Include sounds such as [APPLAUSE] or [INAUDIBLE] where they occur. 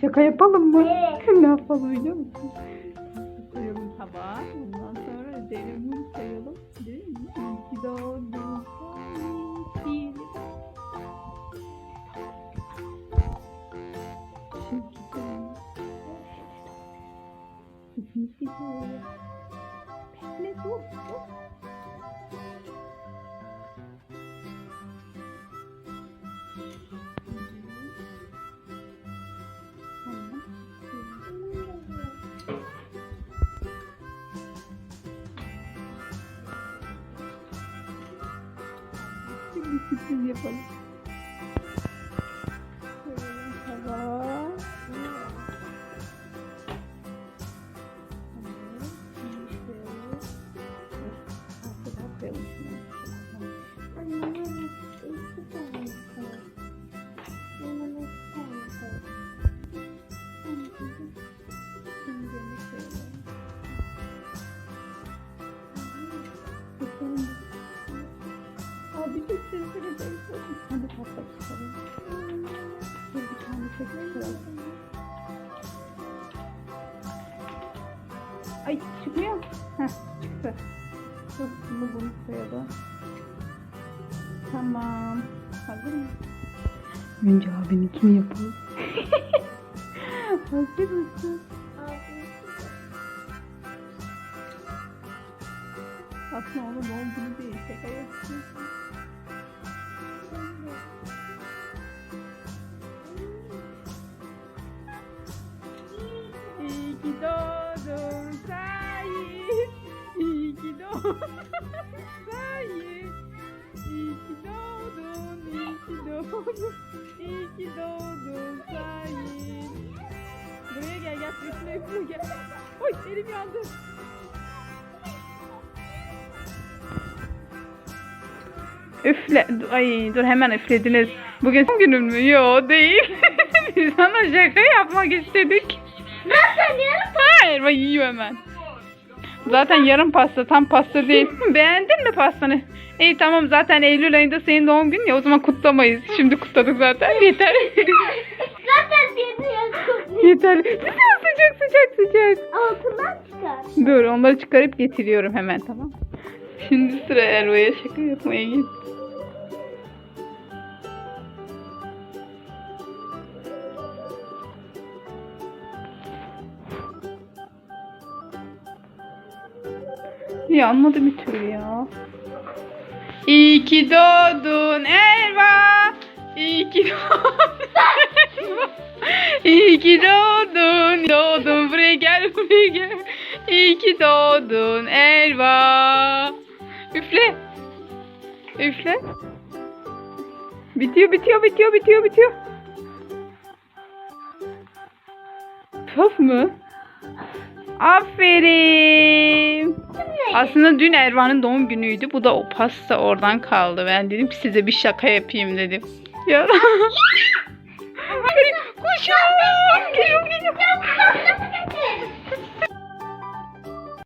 Şaka yapalım mı? Evet. [LAUGHS] ne yapalım biliyor musun? Koyalım tabağa. Ondan sonra üzerine mum koyalım. Değil mi? İyi ki doğdun. İyi ki doğdun. Kesinlikle doğru. Bekle dur sürpriz yapalım. Koyalım tabağa. Evet, şimdi koyalım. Patlat çıkalım. Bir tane çekiştirelim. Ay çıkmıyor. Heh çıktı. Dur bunu bunu koyalım. Tamam. Hazır mı? Önce abininkini yapalım. [LAUGHS] Hazır mısın? Aslında onun doğum günü değil. Şaka yapıyorsun. Sahip. İyi ki doğdun, iyi ki doğdun. İyi ki doğdun Sahip. Buraya gel gel üstüne üstüne gel. Oy elim yandı. Üfle. Ay dur hemen üflediniz. Bugün son günün mü? Yo değil. [LAUGHS] Biz sana şaka yapmak istedik. Nasıl yarım Hayır bak yiyor hemen. Zaten yarım pasta tam pasta değil. [LAUGHS] Beğendin mi pastanı? İyi tamam zaten Eylül ayında senin doğum günün ya o zaman kutlamayız. Şimdi kutladık zaten [LAUGHS] yeter. Zaten deniyorsun. yeter. Sıcak sıcak sıcak sıcak. Altından çıkar. Dur onları çıkarıp getiriyorum hemen tamam. Şimdi sıra Erva'ya şaka yapmaya git. Ya anladı bir türlü ya. İyi ki doğdun Erva. İyi ki doğdun. İyi ki doğdun. Doğdun buraya gel buraya gel. İyi ki doğdun Erva. Üfle. Üfle. Bitiyor bitiyor bitiyor bitiyor bitiyor. Puf mu? Aferin. Aslında dün Ervan'ın doğum günüydü. Bu da o pasta oradan kaldı. Ben dedim ki size bir şaka yapayım dedim. Ya.